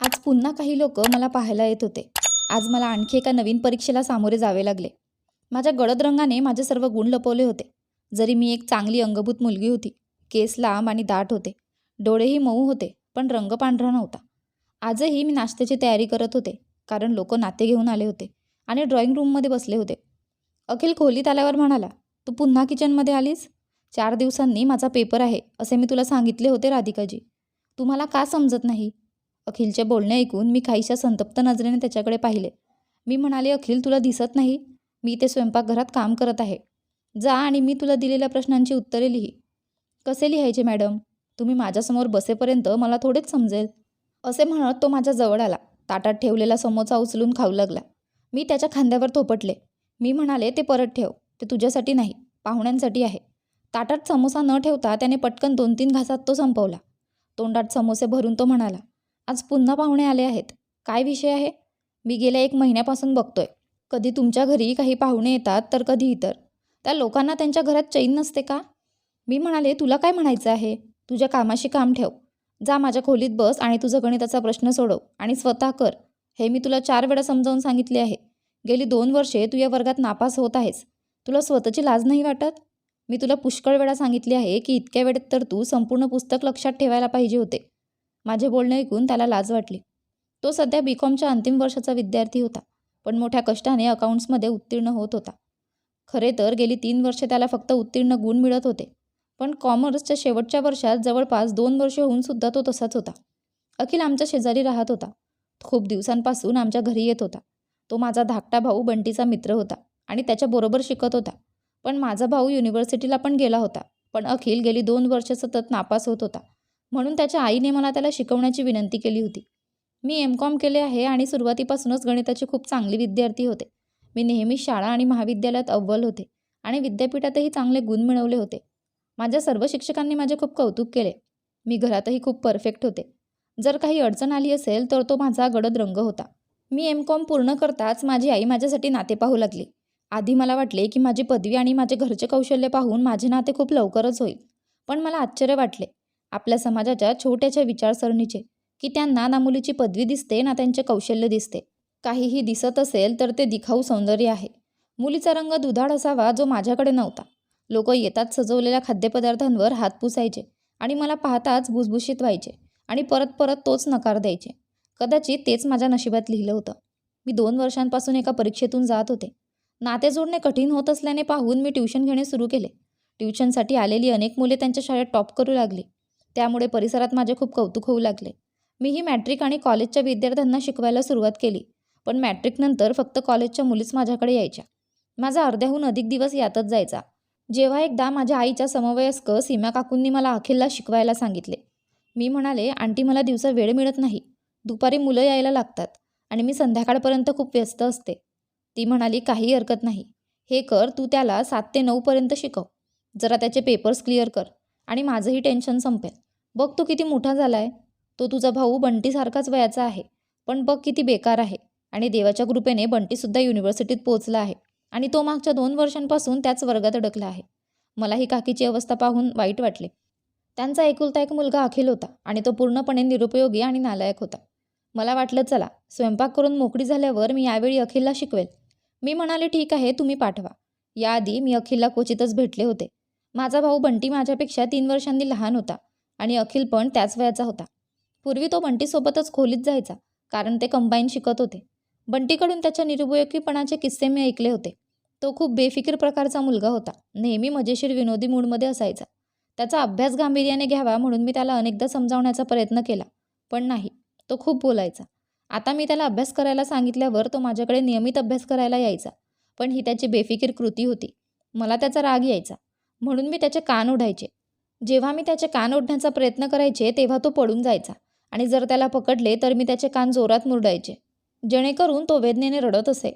आज पुन्हा काही लोक मला पाहायला येत होते. आज मला आणखी एका नवीन परीक्षेला सामोरे जावे लागले. माझ्या गडद रंगाने माझे सर्व गुण लपवले होते. जरी मी एक चांगली अंगभूत मुलगी होती केस लांब आणि दाट होते. डोळेही मऊ होते पण रंग पांढरा नव्हता. आजही मी नाश्त्याची तयारी करत होते कारण लोक नाते घेऊन आले होते आणि ड्रॉइंग रूममध्ये बसले होते. अखिल खोलीत आल्यावर म्हणाला तू पुन्हा किचनमध्ये आलीस? चार दिवसांनी माझा पेपर आहे असे मी तुला सांगितले होते राधिकाजी. तुम्हाला का समजत नाही? अखिलचे बोलणे ऐकून मी काहीशा संतप्त नजरेने त्याच्याकडे पाहिले. मी म्हणाले अखिल तुला दिसत नाही? मी ते स्वयंपाकघरात काम करत आहे. जा आणि मी तुला दिलेल्या प्रश्नांची उत्तरे लिही. कसे लिहायचे मॅडम? तुम्ही माझ्यासमोर बसेपर्यंत मला थोडेच समजेल. असे म्हणत तो माझ्या जवळ आला. ताटात ठेवलेला समोसा उचलून खाऊ लागला. मी त्याच्या खांद्यावर थोपटले. मी म्हणाले ते परत ठेव. ते तुझ्यासाठी नाही पाहुण्यांसाठी आहे. ताटात समोसा न ठेवता त्याने पटकन दोन तीन घासात तो संपवला. तोंडात समोसे भरून तो म्हणाला आज पुन्हा पाहुणे आले आहेत. काय विषय आहे? मी गेल्या एक महिन्यापासून बघतोय. कधी तुमच्या घरी काही पाहुणे येतात तर कधी इतर. त्या लोकांना त्यांच्या घरात चैन नसते का? मी म्हणाले तुला काय म्हणायचं आहे? तुझ्या कामाशी काम ठेव. जा माझ्या खोलीत बस आणि तुझं गणिताचा प्रश्न सोडव आणि स्वतः कर. हे मी तुला चार वेळा समजावून सांगितले आहे. गेली दोन वर्षे तू या वर्गात नापास होत आहेस. तुला स्वतःची लाज नाही वाटत? मी तुला पुष्कळ वेळा सांगितले आहे की इतक्या वेळेत तर तू संपूर्ण पुस्तक लक्षात ठेवायला पाहिजे होते. माझे बोलणे ऐकून त्याला लाज वाटली. तो सध्या बी कॉमच्या अंतिम वर्षाचा विद्यार्थी होता पण मोठ्या कष्टाने अकाउंट्समध्ये उत्तीर्ण होत होता. खरे तर गेली तीन वर्षे त्याला फक्त उत्तीर्ण गुण मिळत होते पण कॉमर्सच्या शेवटच्या वर्षात जवळपास दोन वर्ष होऊन सुद्धा तो तसाच होता. अखिल आमच्या शेजारी राहत होता. खूप दिवसांपासून आमच्या घरी येत होता. तो माझा धाकटा भाऊ बंटीचा मित्र होता आणि त्याच्याबरोबर शिकत होता. पण माझा भाऊ युनिव्हर्सिटीला पण गेला होता पण अखिल गेली दोन वर्ष सतत नापास होत होता. म्हणून त्याच्या आईने मला त्याला शिकवण्याची विनंती केली होती. मी एम कॉम केले आहे आणि सुरुवातीपासूनच गणिताची खूप चांगली विद्यार्थी होते. मी नेहमी शाळा आणि महाविद्यालयात अव्वल होते आणि विद्यापीठातही चांगले गुण मिळवले होते. माझ्या सर्व शिक्षकांनी माझे खूप कौतुक केले. मी घरातही खूप परफेक्ट होते. जर काही अडचण आली असेल तर तो माझा गडद रंग होता. मी एम कॉम पूर्ण करताच माझी आई माझ्यासाठी नाते पाहू लागली. आधी मला वाटले की माझी पदवी आणि माझे घरचे कौशल्य पाहून माझे नाते खूप लवकरच होईल. पण मला आश्चर्य वाटले आपल्या समाजाच्या छोट्याच्या विचारसरणीचे की त्यांना ना मुलीची पदवी दिसते ना त्यांचे कौशल्य दिसते. काहीही दिसत असेल तर ते दिखाऊ सौंदर्य आहे. मुलीचा रंग दुधाळ असावा जो माझ्याकडे नव्हता. लोक येतात सजवलेल्या खाद्यपदार्थांवर हात पुसायचे आणि मला पाहताच भुसभुशीत व्हायचे आणि परत परत तोच नकार द्यायचे. कदाचित तेच माझ्या नशिबात लिहिलं होतं. मी दोन वर्षांपासून एका परीक्षेतून जात होते. नाते जोडणे कठीण होत असल्याने पाहून मी ट्युशन घेणे सुरू केले. ट्युशनसाठी आलेली अनेक मुले त्यांच्या शाळेत टॉप करू लागली. त्यामुळे परिसरात माझे खूप कौतुक होऊ लागले. मीही मॅट्रिक आणि कॉलेजच्या विद्यार्थ्यांना शिकवायला सुरुवात केली पण मॅट्रिकनंतर फक्त कॉलेजच्या मुलीच माझ्याकडे यायच्या. माझा अर्ध्याहून अधिक दिवस यातच जायचा. जेव्हा एकदा माझ्या आईच्या समवयस्क सीमा काकूंनी मला अखिलला शिकवायला सांगितले. मी म्हणाले आंटी मला दिवसा वेळ मिळत नाही. दुपारी मुलं यायला लागतात आणि मी संध्याकाळपर्यंत खूप व्यस्त असते. ती म्हणाली काही हरकत नाही. हे कर तू त्याला सात ते नऊपर्यंत शिकव. जरा त्याचे पेपर्स क्लिअर कर आणि माझंही टेन्शन संपेल. बघ तो किती मोठा झाला आहे तो तुझा भाऊ बंटीसारखाच वयाचा आहे. पण बघ किती बेकार आहे. आणि देवाच्या कृपेने बंटीसुद्धा युनिव्हर्सिटीत पोहोचला आहे. आणि तो मागच्या दोन वर्षांपासून त्याच वर्गात अडकला आहे. मला ही काकीची अवस्था पाहून वाईट वाटले. त्यांचा एकुलता एक मुलगा अखिल होता आणि तो पूर्णपणे निरुपयोगी आणि नालायक होता. मला वाटलं चला स्वयंपाक करून मोकळी झाल्यावर मी यावेळी अखिलला शिकवेल. मी म्हणाले ठीक आहे तुम्ही पाठवा. याआधी मी अखिलला क्वचितच भेटले होते. माझा भाऊ बंटी माझ्यापेक्षा तीन वर्षांनी लहान होता. आणि अखिल पण त्याच वयाचा होता. पूर्वी तो बंटीसोबतच खोलीत जायचा कारण ते कंबाईन शिकत होते. बंटीकडून त्याच्या निरुपयोगीपणाचे किस्से मी ऐकले होते. तो खूप बेफिकीर प्रकारचा मुलगा होता. नेहमी मजेशीर विनोदी मूडमध्ये असायचा. त्याचा अभ्यास गांभीर्याने घ्यावा म्हणून मी त्याला अनेकदा समजावण्याचा प्रयत्न केला पण नाही तो खूप बोलायचा. आता मी त्याला अभ्यास करायला सांगितल्यावर तो माझ्याकडे नियमित अभ्यास करायला यायचा पण ही त्याची बेफिकीर कृती होती. मला त्याचा राग यायचा. म्हणून मी त्याचे कान ओढायचे. जेव्हा मी त्याचे कान ओढण्याचा प्रयत्न करायचे तेव्हा तो पडून जायचा. आणि जर त्याला पकडले तर मी त्याचे कान जोरात मुरडायचे. जेणेकरून तो वेदनेने रडत असे.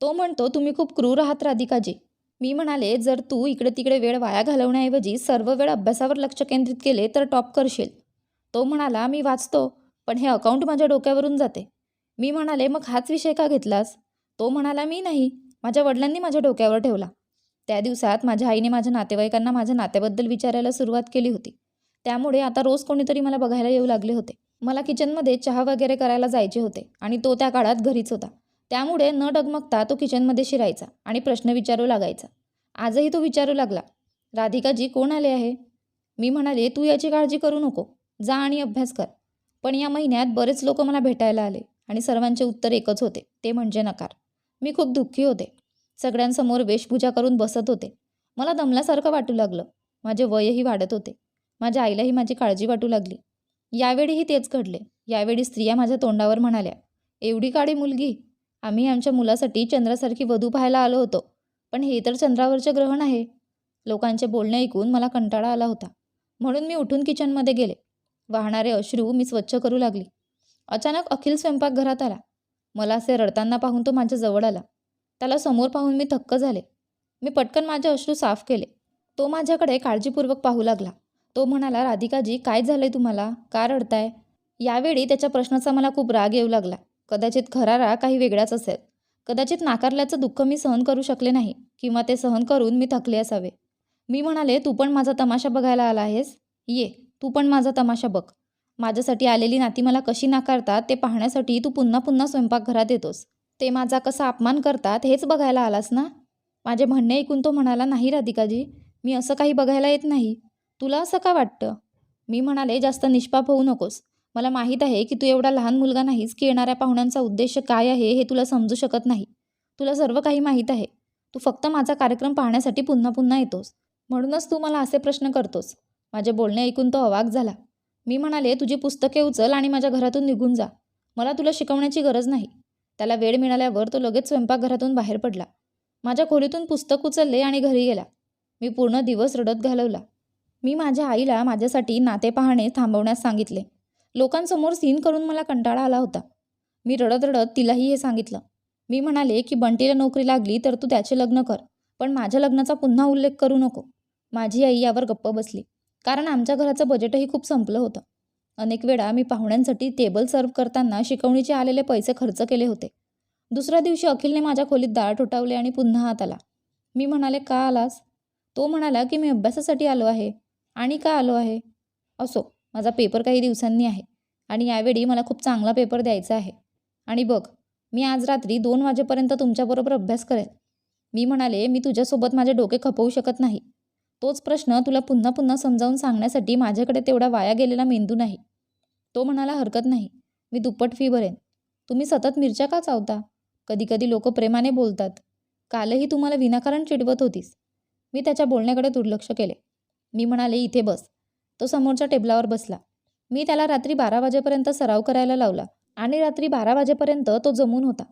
तो म्हणतो तुम्ही खूप क्रूर आहात राधिकाजी. मी म्हणाले जर तू इकडे तिकडे वेळ वाया घालवण्याऐवजी सर्व वेळ अभ्यासावर लक्ष केंद्रित केले तर टॉप करशील. तो म्हणाला मी वाचतो पण हे अकाउंट माझ्या डोक्यावरून जाते. मी म्हणाले मग हाच विषय का घेतलास? तो म्हणाला मी नाही. माझ्या वडिलांनी माझ्या डोक्यावर ठेवला. त्या दिवसात माझ्या आईने माझ्या नातेवाईकांना माझ्या नात्याबद्दल विचारायला सुरुवात केली होती. त्यामुळे आता रोज कोणीतरी मला बघायला येऊ लागले होते. मला किचनमध्ये चहा वगैरे करायला जायचे होते आणि तो त्या काळात घरीच होता. त्यामुळे न डगमगता तो किचनमध्ये शिरायचा आणि प्रश्न विचारू लागायचा. आजही तो विचारू लागला राधिकाजी कोण आले आहे? मी म्हणाले तू याची काळजी करू नको. जा आणि अभ्यास कर. पण या महिन्यात बरेच लोक मला भेटायला आले आणि सर्वांचे उत्तर एकच होते ते म्हणजे नकार. मी खूप दुःखी होते. सगळ्यांसमोर वेशपूजा करून बसत होते. मला दमल्यासारखं वाटू लागलं. माझे वयही वाढत होते. माझ्या आईलाही माझी काळजी वाटू लागली. यावेळीही तेच घडले. यावेळी स्त्रिया माझ्या तोंडावर म्हणाल्या एवढी काळी मुलगी. आम्ही आमच्या मुलासाठी चंद्रासारखी वधू पाहायला आलो होतो. पण हे तर चंद्रावरचे ग्रहण आहे. लोकांचे बोलणे ऐकून मला कंटाळा आला होता. म्हणून मी उठून किचनमध्ये गेले. वाहणारे अश्रू मी स्वच्छ करू लागली. अचानक अखिल स्वयंपाकघरात आला. मला असे रडताना पाहून तो माझ्या जवळ आला. त्याला समोर पाहून मी थक्क झाले. मी पटकन माझे अश्रू साफ केले. तो माझ्याकडे काळजीपूर्वक पाहू लागला. तो म्हणाला राधिकाजी काय झालंय तुम्हाला? का रडताय? यावेळी त्याच्या प्रश्नाचा मला खूप राग येऊ लागला. कदाचित खरा राग काही वेगळाच असेल. कदाचित नाकारल्याचं दुःख मी सहन करू शकले नाही किंवा ते सहन करून मी थकले असावे. मी म्हणाले तू पण माझा तमाशा बघायला आला आहेस? ये तू पण माझा तमाशा बघ. माझ्यासाठी आलेली नाती मला कशी नाकारतात ते पाहण्यासाठी तू पुन्हा पुन्हा स्वयंपाकघरात येतोस. ते माझा कसा अपमान करतात हेच बघायला आलास ना? माझे म्हणणे ऐकून तो म्हणाला नाही राधिकाजी मी असं काही बघायला येत नाही. तुला असं का वाटतं? मी म्हणाले जास्त निष्पाप होऊ नकोस. मला माहीत आहे की तू एवढा लहान मुलगा नाहीस की येणाऱ्या पाहुण्यांचा उद्देश काय आहे हे तुला समजू शकत नाही. तुला सर्व काही माहीत आहे. तू फक्त माझा कार्यक्रम पाहण्यासाठी पुन्हा पुन्हा येतोस. म्हणूनच तू मला असे प्रश्न करतोस. माझे बोलणे ऐकून तो अवाक झाला. मी म्हणाले तुझी पुस्तके उचल आणि माझ्या घरातून निघून जा. मला तुला शिकवण्याची गरज नाही. त्याला वेळ मिळाल्यावर तो लगेच स्वयंपाकघरातून बाहेर पडला. माझ्या खोलीतून पुस्तक उचलले आणि घरी गेला. मी पूर्ण दिवस रडत घालवला. मी माझ्या आईला माझ्यासाठी नाते पाहणे थांबवण्यास सांगितले. लोकांसमोर सीन करून मला कंटाळा आला होता. मी रडत रडत तिलाही हे सांगितलं. मी म्हणाले की बंटीला नोकरी लागली तर तू त्याचे लग्न कर पण माझ्या लग्नाचा पुन्हा उल्लेख करू नको. माझी आई यावर गप्प बसली. कारण आमच्या घराचं बजेटही खूप संपलं होतं. अनेक वेळा मी पाहुण्यांसाठी टेबल सर्व्ह करताना शिकवणीचे आलेले पैसे खर्च केले होते. दुसऱ्या दिवशी अखिलने माझ्या खोलीत दाळ ठोठावले आणि पुन्हा हात आला. मी म्हणाले का आलास? तो म्हणाला की मी अभ्यासासाठी आलो आहे. आणि का आलो आहे? असो माझा पेपर काही दिवसांनी आहे आणि यावेळी मला खूप चांगला पेपर द्यायचा आहे. आणि बघ मी आज रात्री दोन वाजेपर्यंत तुमच्याबरोबर अभ्यास करेन. मी म्हणाले मी तुझ्यासोबत माझे डोके खपवू शकत नाही. तोच प्रश्न तुला पुन्हा पुन्हा समजावून सांगण्यासाठी माझ्याकडे तेवढा वाया गेलेला मेंदू नाही. तो म्हणाला हरकत नाही. मी दुप्पट फी भरेन तुम्ही सतत मिरच्या का चावता? कधीकधी लोक प्रेमाने बोलतात. कालही तुम्हाला विनाकारण चिडवत होतीस. मी त्याच्या बोलण्याकडे दुर्लक्ष केले. मी म्हणाले इथे बस. तो समोरच्या टेबलावर बसला. मी त्याला रात्री बारा वाजेपर्यंत सराव करायला लावला आणि रात्री बारा वाजेपर्यंत तो जमून होता.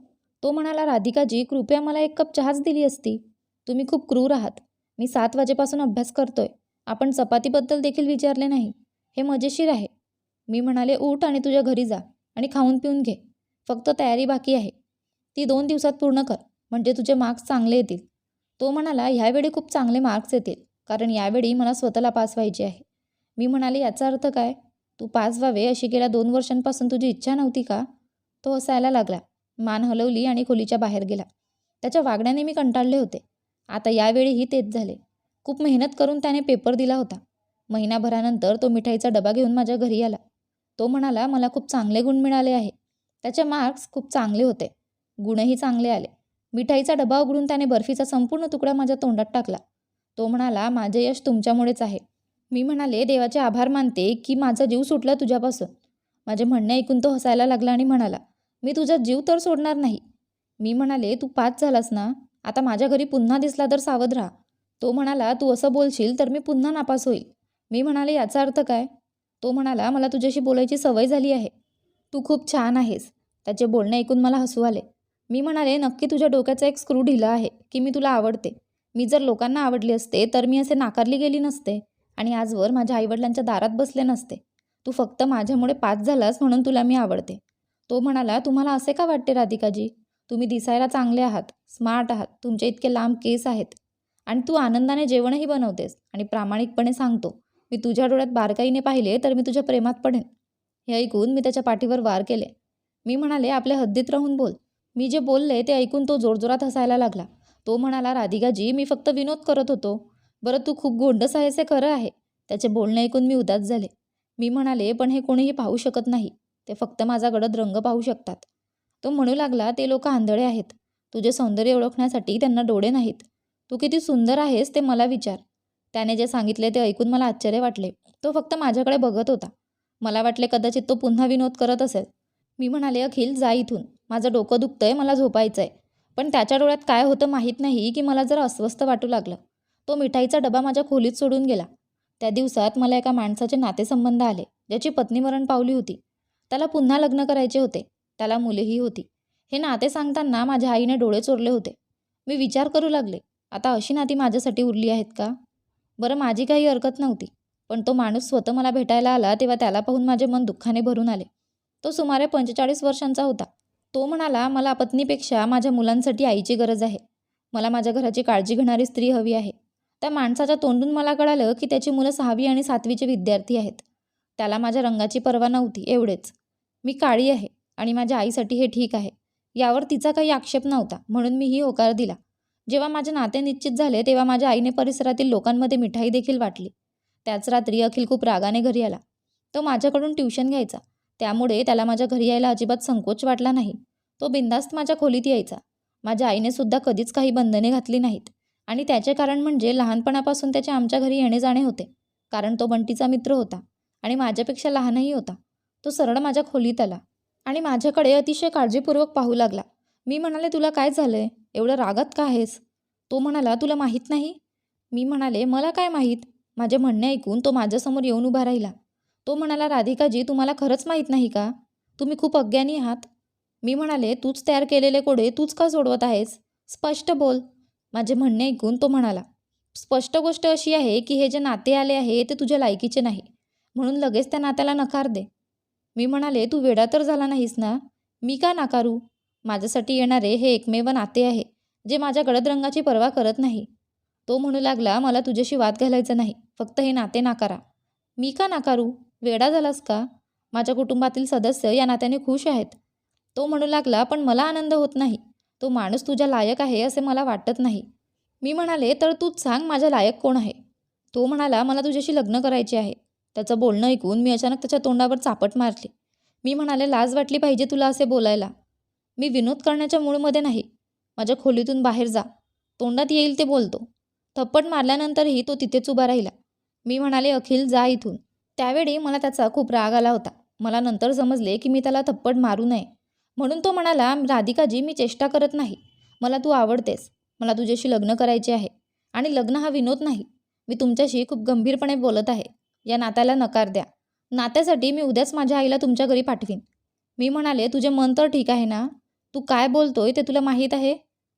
तो म्हणाला राधिकाजी कृपया मला एक कप चहाच दिली असती. तुम्ही खूप क्रूर आहात. मी सात वाजेपासून अभ्यास करतोय. आपण चपातीबद्दल देखील विचारले नाही. हे मजेशीर आहे. मी म्हणाले उठ आणि तुझ्या घरी जा आणि खाऊन पिऊन घे. फक्त तयारी बाकी आहे. ती दोन दिवसात पूर्ण कर. म्हणजे तुझे मार्क्स चांगले येतील. तो म्हणाला ह्यावेळी खूप चांगले मार्क्स येतील. कारण यावेळी मला स्वतःला पास व्हायचे आहे. मी म्हणाले याचा अर्थ काय? तू पास व्हावे अशी गेल्या दोन वर्षांपासून तुझी इच्छा नव्हती का? तो हसायला लागला. मान हलवली आणि खोलीच्या बाहेर गेला. त्याच्या वागण्याने मी कंटाळले होते. आता यावेळीही तेच झाले. खूप मेहनत करून त्याने पेपर दिला होता. महिनाभरानंतर तो मिठाईचा डबा घेऊन माझ्या घरी आला. तो म्हणाला मला खूप चांगले गुण मिळाले आहे. त्याचे मार्क्स खूप चांगले होते. गुणही चांगले आले. मिठाईचा डबा उघडून त्याने बर्फीचा संपूर्ण तुकडा माझ्या तोंडात टाकला. तो म्हणाला माझे यश तुमच्यामुळेच आहे. मी म्हणाले देवाचे आभार मानते की माझा जीव सुटला तुझ्यापासून. माझे म्हणणे ऐकून तो हसायला लागला आणि म्हणाला मी तुझा जीव तर सोडणार नाही. मी म्हणाले तू पाच झालास ना? आता माझ्या घरी पुन्हा दिसला तर सावध राहा. तो म्हणाला तू असं बोलशील तर मी पुन्हा नापास होईल. मी म्हणाले याचा अर्थ काय? तो म्हणाला मला तुझ्याशी बोलायची सवय झाली आहे. तू खूप छान आहेस. त्याचे बोलणे ऐकून मला हसू आले. मी म्हणाले नक्की तुझ्या डोक्याचा एक स्क्रू ढिला आहे की मी तुला आवडते. मी जर लोकांना आवडली असते तर मी असे नाकारली गेली नसते आणि आजवर माझ्या आईवडिलांच्या दारात बसले नसते. तू फक्त माझ्यामुळे पास झालास म्हणून तुला मी आवडते. तो म्हणाला तुम्हाला असे का वाटते राधिकाजी? तुम्ही दिसायला चांगले आहात स्मार्ट आहात तुमचे इतके लांब केस आहेत. आणि तू आनंदाने जेवणही बनवतेस आणि प्रामाणिकपणे सांगतो मी तुझ्या डोळ्यात बारकाईने पाहिले तर मी तुझ्या प्रेमात पडेन. हे ऐकून मी त्याच्या पाठीवर वार केले. मी म्हणाले आपल्या हद्दीत राहून बोल. मी जे बोलले ते ऐकून तो जोरजोरात हसायला लागला. तो म्हणाला राधिकाजी मी फक्त विनोद करत होतो. बरं तू खूप गोंडस आहेस हे खरं आहे. त्याचे बोलणे ऐकून मी उदास झाले. मी म्हणाले पण हे कोणीही पाहू शकत नाही. ते फक्त माझा गडद रंग पाहू शकतात. तो म्हणू लागला ते लोक आंधळे आहेत. तुझे सौंदर्य ओळखण्यासाठी त्यांना डोळे नाहीत. तू किती सुंदर आहेस ते मला विचार. त्याने जे सांगितले ते ऐकून मला आश्चर्य वाटले. तो फक्त माझ्याकडे बघत होता. मला वाटले कदाचित तो पुन्हा विनोद करत असेल. मी म्हणाले अखिल जा इथून. माझं डोकं दुखतंय मला झोपायचं आहे पण त्याच्या डोळ्यात काय होतं माहीत नाही की मला जरा अस्वस्थ वाटू लागलं. तो मिठाईचा डबा माझ्या खोलीत सोडून गेला. त्या दिवसात मला एका माणसाचे नातेसंबंध आले ज्याची पत्नी मरण पावली होती. त्याला पुन्हा लग्न करायचे होते. त्याला मुलेही होती. हे नाते सांगताना माझ्या आईने डोळे चोरले होते. मी विचार करू लागले आता अशी नाती माझ्यासाठी उरली आहेत का? बरं माझी काही हरकत नव्हती पण तो माणूस स्वतः मला भेटायला आला तेव्हा त्याला पाहून माझे मन दुःखाने भरून आले. तो सुमारे पंचेचाळीस वर्षांचा होता. तो म्हणाला मला पत्नीपेक्षा माझ्या मुलांसाठी आईची गरज आहे. मला माझ्या घराची काळजी घेणारी स्त्री हवी आहे. त्या माणसाच्या तोंडून मला कळालं की त्याची मुलं सहावी आणि सातवीचे विद्यार्थी आहेत. त्याला माझ्या रंगाची पर्वा नव्हती एवढेच. मी काळी आहे. आणि माझ्या आईसाठी हे ठीक आहे. यावर तिचा काही आक्षेप नव्हता म्हणून मी ही होकार दिला. जेव्हा माझे नाते निश्चित झाले तेव्हा माझ्या आईने परिसरातील लोकांमध्ये मिठाई देखील वाटली. त्याच रात्री अखिल खूप रागाने घरी आला. तो माझ्याकडून ट्युशन घ्यायचा. त्यामुळे त्याला माझ्या घरी यायला अजिबात संकोच वाटला नाही. तो बिंदास्त माझ्या खोलीत यायचा. माझ्या आईने सुद्धा कधीच काही बंधने घातली नाहीत. आणि त्याचे कारण म्हणजे लहानपणापासून त्याचे आमच्या घरी येणे जाणे होते. कारण तो बंटीचा मित्र होता आणि माझ्यापेक्षा लहानही होता. तो सरळ माझ्या खोलीत आला. आणि माझ्याकडे अतिशय काळजीपूर्वक पाहू लागला. मी म्हणाले तुला काय झालं आहे एवढं रागात का आहेस? तो म्हणाला तुला माहीत नाही. मी म्हणाले मला काय माहीत? माझे म्हणणे ऐकून तो माझ्यासमोर येऊन उभा राहिला. तो म्हणाला राधिकाजी तुम्हाला खरंच माहीत नाही का? तुम्ही खूप अज्ञानी आहात. मी म्हणाले तूच तयार केलेले कोडे तूच का सोडवत आहेस? स्पष्ट बोल. माझे म्हणणे ऐकून तो म्हणाला स्पष्ट गोष्ट अशी आहे की हे जे नाते आले आहे ते तुझ्या लायकीचे नाही. म्हणून लगेच त्या नात्याला नकार दे. मी म्हणाले तू वेडा तर झाला नाहीस ना? मी का नाकारू? माझ्यासाठी येणारे हे एकमेव नाते आहे जे माझ्या गडद रंगाची पर्वा करत नाही. तो म्हणू लागला मला तुझ्याशी वाद घालायचा नाही फक्त हे नाते नाकारा. मी का नाकारू? वेडा झालास का? माझ्या कुटुंबातील सदस्य या नात्याने खुश आहेत. तो म्हणू लागला पण मला आनंद होत नाही. तो माणूस तुझ्या लायक आहे असे मला वाटत नाही. मी म्हणाले तर तूच सांग माझ्या लायक कोण आहे? तो म्हणाला मला तुझ्याशी लग्न करायचे आहे. त्याचं बोलणं ऐकून मी अचानक त्याच्या तोंडावर चापट मारली. मी म्हणाले लाज वाटली पाहिजे तुला असे बोलायला. मी विनोद करण्याच्या मूळमध्ये नाही. माझ्या खोलीतून बाहेर जा. तोंडात येईल ते बोलतो. थप्पट मारल्यानंतरही तो तिथेच उभा राहिला. मी म्हणाले अखिल जा इथून. त्यावेळी मला त्याचा खूप राग आला होता. मला नंतर समजले की मी त्याला थप्पड मारू नये. म्हणून तो म्हणाला राधिकाजी मी चेष्टा करत नाही. मला तू आवडतेस. मला तुझ्याशी लग्न करायचे आहे. आणि लग्न हा विनोद नाही. मी तुमच्याशी खूप गंभीरपणे बोलत आहे. या नात्याला नकार द्या. नात्यासाठी मी उद्याच माझ्या आईला तुमच्या घरी पाठवीन. मी म्हणाले तुझे मन तर ठीक आहे ना? तू काय बोलतोय ते तुला माहीत आहे?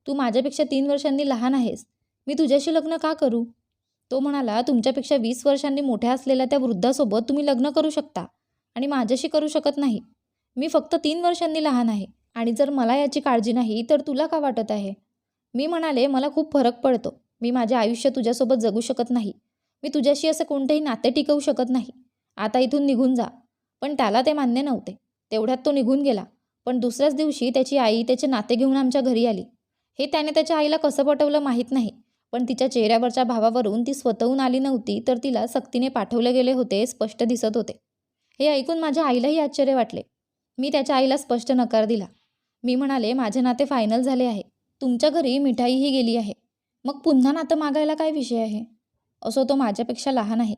तू माझ्यापेक्षा तीन वर्षांनी लहान आहेस. मी तुझ्याशी लग्न का करू? तो म्हणाला तुमच्यापेक्षा वीस वर्षांनी मोठ्या असलेल्या त्या वृद्धासोबत तुम्ही लग्न करू शकता आणि माझ्याशी करू शकत नाही. मी फक्त तीन वर्षांनी लहान आहे आणि जर मला याची काळजी नाही तर तुला का वाटत आहे? मी म्हणाले मला खूप फरक पडतो. मी माझे आयुष्य तुझ्यासोबत जगू शकत नाही. मी तुझ्याशी असं कोणतेही नाते टिकवू शकत नाही. आता इथून निघून जा. पण त्याला ते मान्य नव्हते. तेवढ्यात तो निघून गेला. पण दुसऱ्याच दिवशी त्याची आई त्याचे नाते घेऊन आमच्या घरी आली. हे त्याने त्याच्या आईला कसं पटवलं माहीत नाही. पण तिच्या चेहऱ्यावरच्या भावावरून ती स्वतःहून आली नव्हती तर तिला सक्तीने पाठवले गेले होते स्पष्ट दिसत होते. हे ऐकून माझ्या आईलाही आश्चर्य वाटले. मी त्याच्या आईला स्पष्ट नकार दिला. मी म्हणाले माझे नाते फायनल झाले आहे. तुमच्या घरी मिठाईही गेली आहे. मग पुन्हा नातं मागायला काय विषय आहे? असो तो माझ्यापेक्षा लहान आहे.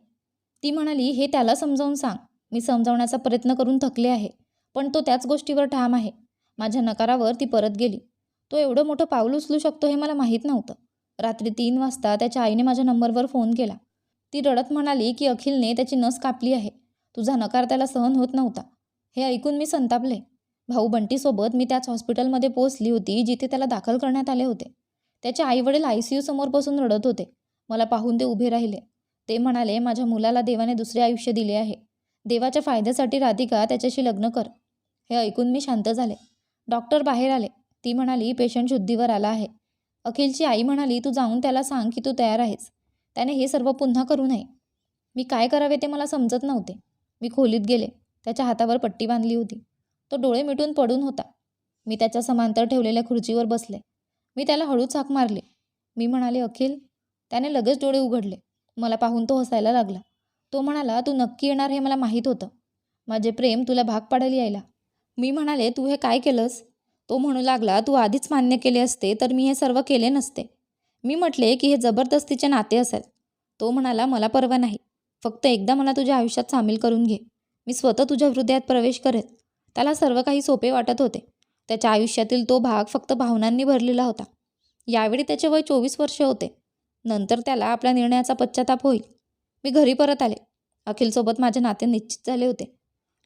ती म्हणाली हे त्याला समजावून सांग. मी समजावण्याचा प्रयत्न करून थकले आहे पण तो त्याच गोष्टीवर ठाम आहे. माझ्या नकारावर ती परत गेली. तो एवढं मोठं पाऊल उचलू शकतो हे मला माहीत नव्हतं. रात्री तीन वाजता त्याच्या आईने माझ्या नंबरवर फोन केला. ती रडत म्हणाली की अखिलने त्याची नस कापली आहे. तुझा नकार त्याला सहन होत नव्हता. हे ऐकून मी संतापले. भाऊ बंटीसोबत मी त्याच हॉस्पिटलमध्ये पोहोचली होती जिथे त्याला दाखल करण्यात आले होते. त्याचे आईवडील आय सी समोर बसून रडत होते. मला पाहून ते उभे राहिले. ते म्हणाले माझ्या मुलाला देवाने दुसरे आयुष्य दिले आहे. देवाच्या फायद्यासाठी राधिका त्याच्याशी लग्न कर. हे ऐकून मी शांत झाले. डॉक्टर बाहेर आले. ती म्हणाली पेशंट शुद्धीवर आला आहे. अखिलची आई म्हणाली तू जाऊन त्याला सांग की तू तयार आहेस. त्याने हे सर्व पुन्हा करू नये. मी काय करावे ते मला समजत नव्हते. मी खोलीत गेले. त्याच्या हातावर पट्टी बांधली होती. तो डोळे मिटून पडून होता. मी त्याच्या समांतर ठेवलेल्या खुर्चीवर बसले. मी त्याला हळूच हाक मारले. मी म्हणाले अखिल त्याने लगेच डोळे उघडले. मला पाहून तो हसायला लागला. तो म्हणाला तू नक्की येणार हे मला माहीत होतं. माझे प्रेम तुला भाग पाडायला यायला. मी म्हणाले तू हे काय केलंस? तो म्हणू लागला तू आधीच मान्य केले असते तर मी हे सर्व केले नसते. मी म्हटले की हे जबरदस्तीचे नाते असेल तो म्हणाला मला परवा नाही. फक्त एकदा मला तुझ्या आयुष्यात सामील करून घे. मी स्वतः तुझ्या हृदयात प्रवेश करेन त्याला सर्व काही सोपे वाटत होते. त्याच्या आयुष्यातील तो भाग फक्त भावनांनी भरलेला होता. यावेळी त्याचे वय चोवीस वर्ष होते. नंतर त्याला आपल्या निर्णयाचा पश्चाताप होईल. मी घरी परत आले. अखिलसोबत माझे नाते निश्चित झाले होते.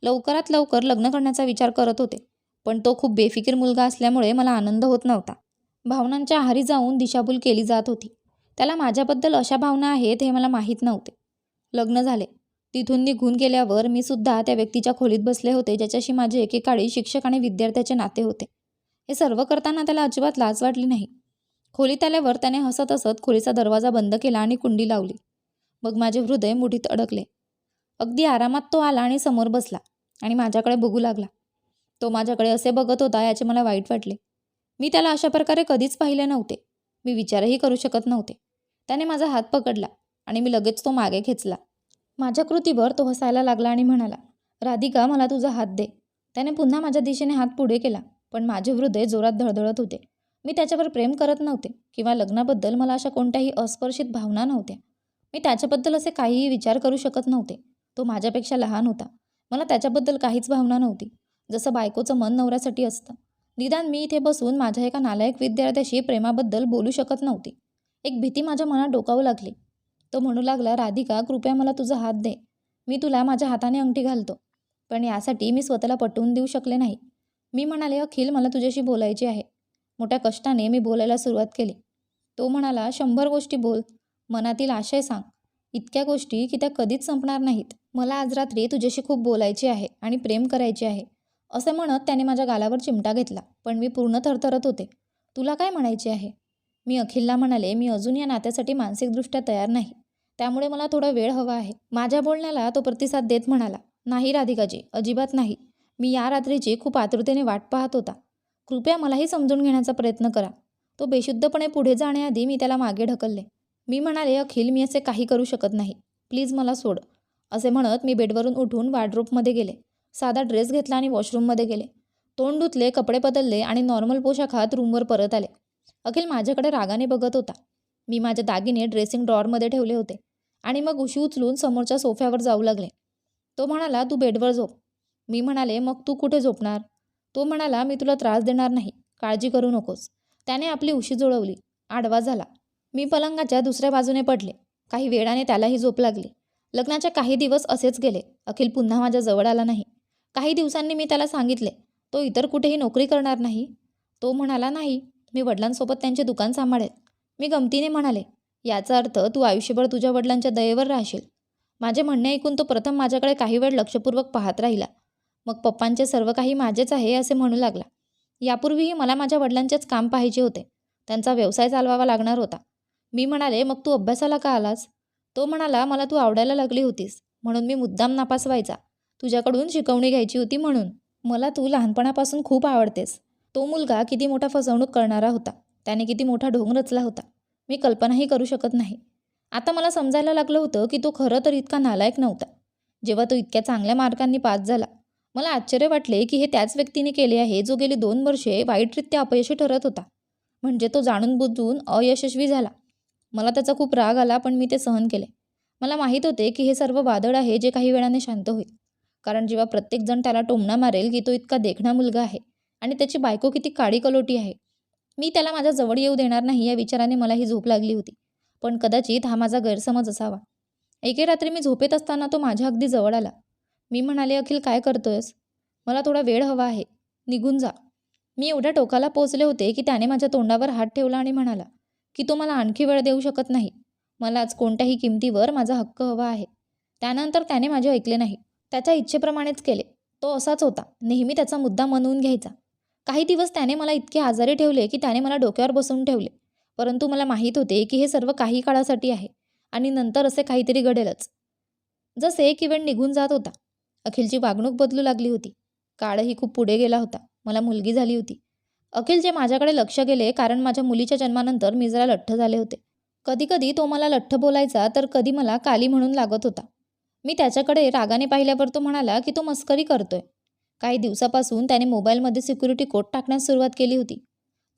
लवकरात लवकर लग्न करण्याचा विचार करत होते. पण तो खूप बेफिकीर मुलगा असल्यामुळे मला आनंद होत नव्हता. भावनांच्या आहारी जाऊन दिशाभूल केली जात होती. त्याला माझ्याबद्दल अशा भावना आहेत हे मला माहीत नव्हते. लग्न झाले. तिथून निघून गेल्यावर मी सुद्धा त्या व्यक्तीच्या खोलीत बसले होते ज्याच्याशी माझे एकेकाळी शिक्षक आणि विद्यार्थ्याचे नाते होते. हे सर्व करताना त्याला अजिबात लाज वाटली नाही. खोलीत आल्यावर त्याने हसत हसत खोलीचा दरवाजा बंद केला आणि कुंडी लावली. मग माझे हृदय मुठीत अडकले. अगदी आरामात तो आला आणि समोर बसला आणि माझ्याकडे बघू लागला. तो माझ्याकडे असे बघत होता याचे मला वाईट वाटले. मी त्याला अशा प्रकारे कधीच पाहिले नव्हते. मी विचारही करू शकत नव्हते. त्याने माझा हात पकडला आणि मी लगेच तो मागे खेचला. माझ्या कृतीवर तो हसायला लागला आणि म्हणाला राधिका मला तुझा हात दे. त्याने पुन्हा माझ्या दिशेने हात पुढे केला पण माझे हृदय जोरात धडधडत होते. मी त्याच्यावर प्रेम करत नव्हते किंवा लग्नाबद्दल मला अशा कोणत्याही अस्पर्शित भावना नव्हत्या. मी त्याच्याबद्दल असे काहीही विचार करू शकत नव्हते. तो माझ्यापेक्षा लहान होता. मला त्याच्याबद्दल काहीच भावना नव्हती. जसं बायकोचं मन नवऱ्यासाठी असतं. निदान मी इथे बसून माझ्या एका नालायक विद्यार्थ्याशी प्रेमाबद्दल बोलू शकत नव्हती. एक भीती माझ्या मनात डोकावू लागली. तो म्हणू लागला राधिका कृपया मला तुझा हात दे. मी तुला माझ्या हाताने अंगठी घालतो. पण यासाठी मी स्वतःला पटवून देऊ शकले नाही. मी म्हणाले अखिल मला तुझ्याशी बोलायचे आहे. मोठ्या कष्टाने मी बोलायला सुरुवात केली. तो म्हणाला शंभर गोष्टी बोल. मनातील आशय सांग. इतक्या गोष्टी की त्या कधीच संपणार नाहीत. मला आज रात्री तुझ्याशी खूप बोलायचे आहे आणि प्रेम करायचे आहे. असे म्हणत त्याने माझ्या गालावर चिमटा घेतला पण मी पूर्ण थरथरत होते. तुला काय म्हणायचे आहे? मी अखिलला म्हणाले मी अजून या नात्यासाठी मानसिकदृष्ट्या तयार नाही. त्यामुळे मला थोडा वेळ हवा आहे. माझ्या बोलण्याला तो प्रतिसाद देत म्हणाला नाही राधिकाजी अजिबात नाही. मी या रात्रीची खूप आतुरतेने वाट पाहत होता. कृपया मलाही समजून घेण्याचा प्रयत्न करा. तो बेशुद्धपणे पुढे जाण्याआधी मी त्याला मागे ढकलले. मी म्हणाले अखिल मी असे काही करू शकत नाही. प्लीज मला सोड. असे म्हणत मी बेडवरून उठून वार्ड्रोपमध्ये गेले. साधा ड्रेस घेतला आणि वॉशरूममध्ये गेले. तोंड धुतले कपडे बदलले आणि नॉर्मल पोशाखात रूमवर परत आले. अखिल माझ्याकडे रागाने बघत होता. मी माझे दागिने ड्रेसिंग ड्रॉअरमध्ये ठेवले होते आणि मग उशी उचलून समोरच्या सोफ्यावर जाऊ लागले. तो म्हणाला तू बेडवर झोप. मी म्हणाले मग तू कुठे झोपणार? तो म्हणाला मी तुला त्रास देणार नाही काळजी करू नकोस. त्याने आपली उशी जुळवली. आडवा झाला. मी पलंगाच्या दुसऱ्या बाजूने पडले. काही वेळाने त्यालाही झोप लागली. लग्नाच्या काही दिवस असेच गेले. अखिल पुन्हा माझ्या जवळ आला नाही. काही दिवसांनी मी त्याला सांगितले तो इतर कुठेही नोकरी करणार नाही. तो म्हणाला नाही मी वडिलांसोबत त्यांचे दुकान सांभाळेल. मी गमतीने म्हणाले याचा अर्थ तू आयुष्यभर तुझ्या वडिलांच्या दयेवर राहशील. माझे म्हणणे ऐकून तो प्रथम माझ्याकडे काही वेळ लक्षपूर्वक पाहत राहिला. मग पप्पांचे सर्व काही माझेच आहे असे म्हणू लागला. यापूर्वीही मला माझ्या वडिलांचेच काम पाहिजे होते. त्यांचा व्यवसाय चालवावा लागणार होता. मी म्हणाले मग तू अभ्यासाला का आलास? तो म्हणाला मला तू आवडायला लागली होतीस. म्हणून मी मुद्दाम नापास व्हायचा तुझ्याकडून शिकवणी घ्यायची होती म्हणून. मला तू लहानपणापासून खूप आवडतेस. तो मुलगा किती मोठा फसवणूक करणारा होता. त्याने किती मोठा ढोंग रचला होता. मी कल्पनाही करू शकत नाही. आता मला समजायला लागलं होतं की तो खरं तर इतका नालायक नव्हता. जेव्हा तो इतक्या चांगल्या मार्कांनी पास झाला मला आश्चर्य वाटले की हे त्याच व्यक्तीने केले आहे जो गेली दोन वर्षे वाईटरित्या अपयशी ठरत होता. म्हणजे तो जाणून बुजून अयशस्वी झाला. मला त्याचा खूप राग आला पण मी ते सहन केले. मला माहीत होते की हे सर्व वादळ आहे जे काही वेळाने शांत होईल. कारण जेव्हा प्रत्येकजण त्याला टोमणा मारेल की तो इतका देखणा मुलगा आहे आणि त्याची बायको किती काळी कलोटी आहे. मी त्याला माझ्या जवळ येऊ देणार नाही या विचाराने मला ही झोप लागली होती. पण कदाचित हा माझा गैरसमज असावा. एके रात्री मी झोपेत असताना तो माझ्या अगदी जवळ आला. मी म्हणाले अखिल काय करतोयस? मला थोडा वेळ हवा आहे. निघून जा. मी एवढ्या टोकाला पोचले होते की त्याने माझ्या तोंडावर हात ठेवला आणि म्हणाला की तो मला आणखी वेळ देऊ शकत नाही. मला आज कोणत्याही किमतीवर माझा हक्क हवा आहे. त्यानंतर त्याने माझे ऐकले नाही. त्याच्या इच्छेप्रमाणेच केले. तो असाच होता. नेहमी त्याचा मुद्दा मनवून घ्यायचा. काही दिवस त्याने मला इतके आजारी ठेवले की त्याने मला डोक्यावर बसवून ठेवले. परंतु मला माहीत होते की हे सर्व काही काळासाठी आहे आणि नंतर असे काहीतरी घडेलच. जसे एक इव्हेंट निघून जात होता. अखिलची वागणूक बदलू लागली होती. काळही खूप पुढे गेला होता. मला मुलगी झाली होती. अखिलचे माझ्याकडे लक्ष गेले कारण माझ्या मुलीच्या जन्मानंतर मी जरा लठ्ठ झाले होते. कधीकधी तो मला लठ्ठ बोलायचा तर कधी मला काली म्हणून लागत होता. मी त्याच्याकडे रागाने पाहिल्यावर तो म्हणाला की तो मस्करी करतोय. काही दिवसापासून त्याने मोबाईलमध्ये सिक्युरिटी कोड टाकण्यास सुरुवात केली होती.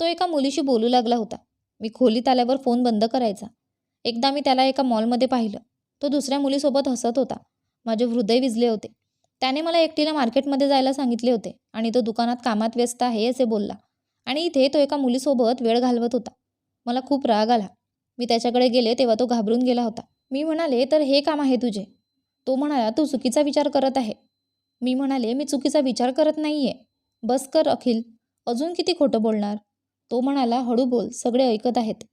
तो एका मुलीशी बोलू लागला होता. मी खोलीत आल्यावर फोन बंद करायचा. एकदा मी त्याला एका मॉलमध्ये पाहिलं. तो दुसऱ्या मुलीसोबत हसत होता. माझे हृदय विजले होते. त्याने मला एकटीला मार्केटमध्ये जायला सांगितले होते आणि तो दुकानात कामात व्यस्त आहे असे बोलला. आणि इथे तो एका मुलीसोबत वेळ घालवत होता. मला खूप राग आला. मी त्याच्याकडे गेले तेव्हा तो घाबरून गेला होता. मी म्हणाले तर हे काम आहे तुझे. तो म्हणाला तू चुकीचा विचार करत आहे. मी म्हणाले मी चुकीचा विचार करत नाही आहे बस कर अखिल. अजून किती खोटं बोलणार? तो म्हणाला हळू बोल सगळे ऐकत आहेत.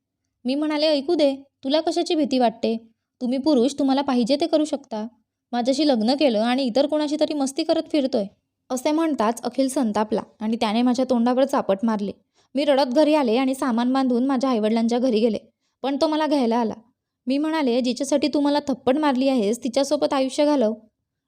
मी म्हणाले ऐकू दे. तुला कशाची भीती वाटते? तुम्ही पुरुष तुम्हाला पाहिजे ते करू शकता. माझ्याशी लग्न केलं आणि इतर कोणाशी तरी मस्ती करत फिरतोय. असे म्हणताच अखिल संतापला आणि त्याने माझ्या तोंडावर चापट मारली. मी रडत घरी आले आणि सामान बांधून माझ्या आईवडिलांच्या घरी गेले. पण तो मला घ्यायला आला. मी म्हणाले जिच्यासाठी तू मला थप्पड मारली आहेस तिच्यासोबत आयुष्य घालव.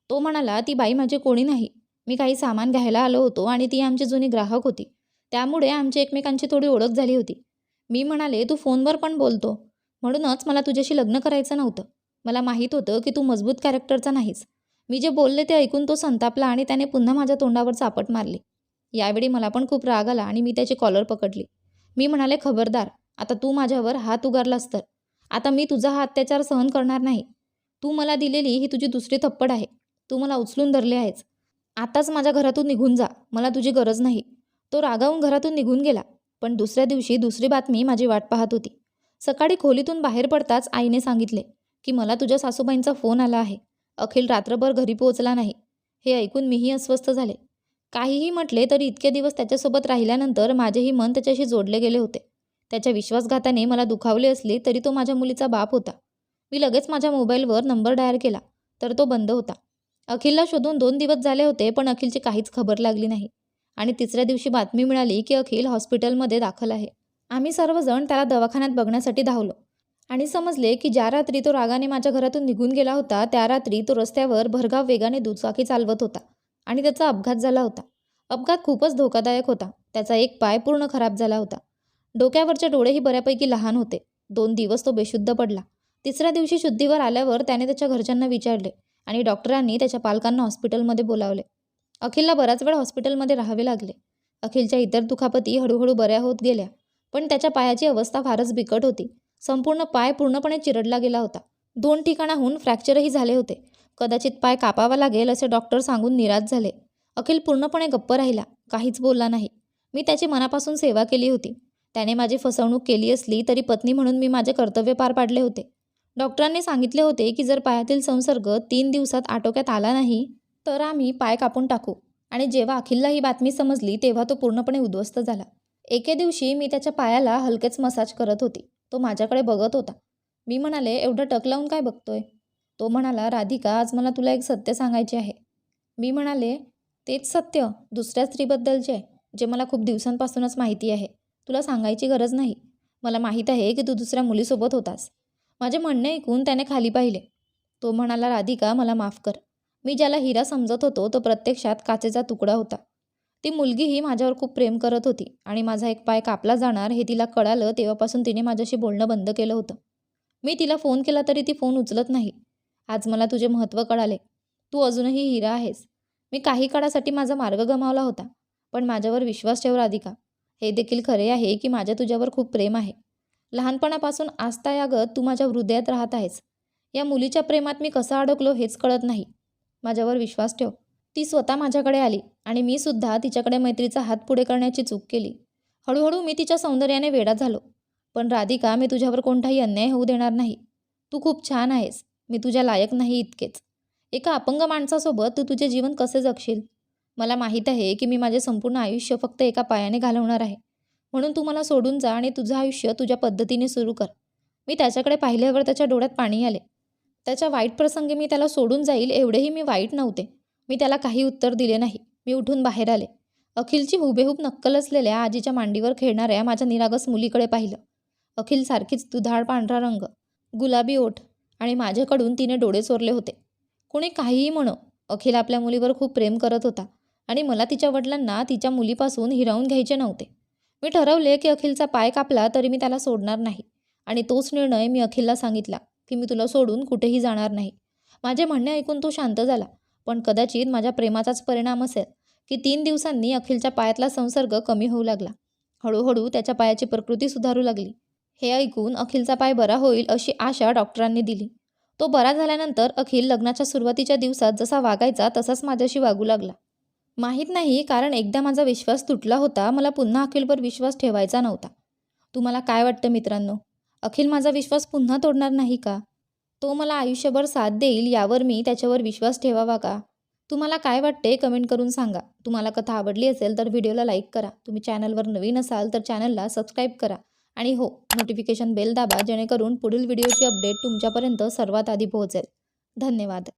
तो म्हणाला ती बाई माझी कोणी नाही. मी काही सामान घ्यायला आलो होतो आणि ती आमची जुनी ग्राहक होती. त्यामुळे आमची एकमेकांची थोडी ओळख झाली होती. मी म्हणाले तू फोनवर पण बोलतो. म्हणूनच मला तुझ्याशी लग्न करायचं नव्हतं. मला माहीत होतं की तू मजबूत कॅरेक्टरचा नाहीस. मी जे बोलले ते ऐकून तो संतापला आणि त्याने पुन्हा माझ्या तोंडावर चापट मारली. यावेळी मला पण खूप राग आला आणि मी त्याची कॉलर पकडली. मी म्हणाले खबरदार आता तू माझ्यावर हात उगारलास तर. आता मी तुझा हा अत्याचार सहन करणार नाही. तू मला दिलेली ही तुझी दुसरी थप्पड आहे. तू मला उचलून धरले आहेस. आताच माझ्या घरातून निघून जा. मला तुझी गरज नाही. तो रागावून घरातून निघून गेला. पण दुसऱ्या दिवशी दुसरी बातमी माझी वाट पाहत होती. सकाळी खोलीतून बाहेर पडताच आईने सांगितले की मला तुझ्या सासूबाईंचा फोन आला आहे. अखिल रात्रभर घरी पोहोचला नाही. हे ऐकून मीही अस्वस्थ झाले. काहीही म्हटले तरी इतके दिवस त्याच्यासोबत राहिल्यानंतर माझेही मन त्याच्याशी जोडले गेले होते. त्याच्या विश्वासघाताने मला दुखावले असले तरी तो माझ्या मुलीचा बाप होता. मी लगेच माझ्या मोबाईलवर नंबर डायल केला तर तो बंद होता. अखिलला शोधून दोन दिवस झाले होते पण अखिलची काहीच खबर लागली नाही. आणि तिसऱ्या दिवशी बातमी मिळाली की अखिल हॉस्पिटलमध्ये दाखल आहे. आम्ही सर्वजण त्याला दवाखान्यात बघण्यासाठी धावलो. आणि समजले की ज्या रात्री तो रागाने माझ्या घरातून निघून गेला होता त्या रात्री तो रस्त्यावर भरगाव वेगाने दुचाकी चालवत होता आणि त्याचा अपघात झाला होता. अपघात खूपच धोकादायक होता. त्याचा एक पाय पूर्ण खराब झाला होता. डोक्यावरचे डोळेही बऱ्यापैकी लहान होते. दोन दिवस तो बेशुद्ध पडला. तिसऱ्या दिवशी शुद्धीवर आल्यावर त्याने त्याच्या घरच्यांना विचारले आणि डॉक्टरांनी त्याच्या पालकांना हॉस्पिटलमध्ये बोलावले. अखिलला बराच वेळ हॉस्पिटलमध्ये राहावे लागले. अखिलच्या इतर दुखापती हळूहळू बऱ्या होत गेल्या पण त्याच्या पायाची अवस्था फारच बिकट होती. संपूर्ण पाय पूर्णपणे चिरडला गेला होता. दोन ठिकाणाहून फ्रॅक्चरही झाले होते. कदाचित पाय कापावा लागेल असे डॉक्टर सांगून निराश झाले. अखिल पूर्णपणे गप्प राहिला. काहीच बोलला नाही. मी त्याची मनापासून सेवा केली होती. त्याने माझी फसवणूक केली असली तरी पत्नी म्हणून मी माझे कर्तव्य पार पाडले होते. डॉक्टरांनी सांगितले होते की जर पायातील संसर्ग तीन दिवसात आटोक्यात आला नाही तर आम्ही पाय कापून टाकू. आणि जेव्हा अखिलला ही बातमी समजली तेव्हा तो पूर्णपणे उद्ध्वस्त झाला. एके दिवशी मी त्याच्या पायाला हलकेच मसाज करत होती. तो माझ्याकडे बघत होता. मी म्हणाले एवढं टक लावून काय बघतोय? तो म्हणाला राधिका आज मला तुला एक सत्य सांगायचे आहे. मी म्हणाले तेच सत्य दुसऱ्या स्त्रीबद्दलचे जे मला खूप दिवसांपासूनच माहिती आहे. तुला सांगायची गरज नाही. मला माहीत आहे की तू दुसऱ्या मुलीसोबत होतास. माझे म्हणणे ऐकून त्याने खाली पाहिले. तो म्हणाला राधिका मला माफ कर. मी ज्याला हिरा समजत होतो तो प्रत्यक्षात काचेचा तुकडा होता. ती मुलगीही माझ्यावर खूप प्रेम करत होती आणि माझा एक पाय कापला जाणार हे तिला कळालं तेव्हापासून तिने माझ्याशी बोलणं बंद केलं होतं. मी तिला फोन केला तरी ती फोन उचलत नाही. आज मला तुझे महत्त्व कळाले. तू अजूनही हिरा आहेस. मी काही काळासाठी माझा मार्ग गमावला होता पण माझ्यावर विश्वास ठेव राधिका. हे देखील खरे आहे की माझ्या तुझ्यावर खूप प्रेम आहे. लहानपणापासून आजतायागत तू माझ्या हृदयात राहत आहेस. या मुलीच्या प्रेमात मी कसा अडकलो हेच कळत नाही. माझ्यावर विश्वास ठेव. ती स्वतः माझ्याकडे आली. आणि मी सुद्धा तिच्याकडे मैत्रीचा हात पुढे करण्याची चूक केली. हळूहळू मी तिच्या सौंदर्याने वेडा झालो. पण राधिका मी तुझ्यावर कोणताही अन्याय होऊ देणार नाही. तू खूप छान आहेस. मी तुझ्या लायक नाही इतकेच. एका अपंग माणसासोबत तू तुझे जीवन कसे जगशील? मला माहीत आहे की मी माझे संपूर्ण आयुष्य फक्त एका पायाने घालवणार आहे. म्हणून तू मला सोडून जा आणि तुझं आयुष्य तुझ्या पद्धतीने सुरू कर. मी त्याच्याकडे पाहिल्यावर त्याच्या डोळ्यात पाणी आले. त्याच्या वाईट प्रसंगी मी त्याला सोडून जाईल एवढेही मी वाईट नव्हते. मी त्याला काही उत्तर दिले नाही. मी उठून बाहेर आले. अखिलची हुबेहूब नक्कल असलेल्या आजीच्या मांडीवर खेळणाऱ्या माझ्या निरागस मुलीकडे पाहिलं. अखिल सारखीच दुधाळ पांढरा रंग गुलाबी ओठ आणि माझ्याकडून तिने डोळे चोरले होते. कुणी काहीही म्हणो अखिल आपल्या मुलीवर खूप प्रेम करत होता आणि मला तिच्या वडिलांना तिच्या मुलीपासून हिरावून घ्यायचे नव्हते. मी ठरवले की अखिलचा पाय कापला तरी मी त्याला सोडणार नाही आणि तोच निर्णय मी अखिलला सांगितला की मी तुला सोडून कुठेही जाणार नाही. माझे म्हणणे ऐकून तो शांत झाला पण कदाचित माझ्या प्रेमाचाच परिणाम असेल. की तीन दिवसांनी अखिलच्या पायातला संसर्ग कमी होऊ लागला. हळूहळू त्याच्या पायाची प्रकृती सुधारू लागली. हे ऐकून अखिलचा पाय बरा होईल अशी आशा डॉक्टरांनी दिली. तो बरा झाल्यानंतर अखिल लग्नाच्या सुरुवातीच्या दिवसात जसा वागायचा तसाच माझ्याशी वागू लागला. माहीत नाही कारण एकदा माझा विश्वास तुटला होता मला पुन्हा अखिलवर विश्वास ठेवायचा नव्हता. तुम्हाला काय वाटतं मित्रांनो? अखिल माझा विश्वास पुन्हा तोडणार नाही का? तो मला आयुष्यभर साथ देईल यावर मी त्याच्यावर विश्वास ठेवावा का? तुम्हाला काय वाटते कमेंट करून सांगा. तुम्हाला कथा आवडली असेल तर व्हिडिओला लाईक करा. तुम्ही चॅनलवर नवीन असाल तर चॅनलला सबस्क्राईब करा. आणि हो नोटिफिकेशन बेल दाबा जेणेकरून पुढील व्हिडिओची अपडेट तुमच्यापर्यंत सर्वात आधी पोहोचेल. धन्यवाद.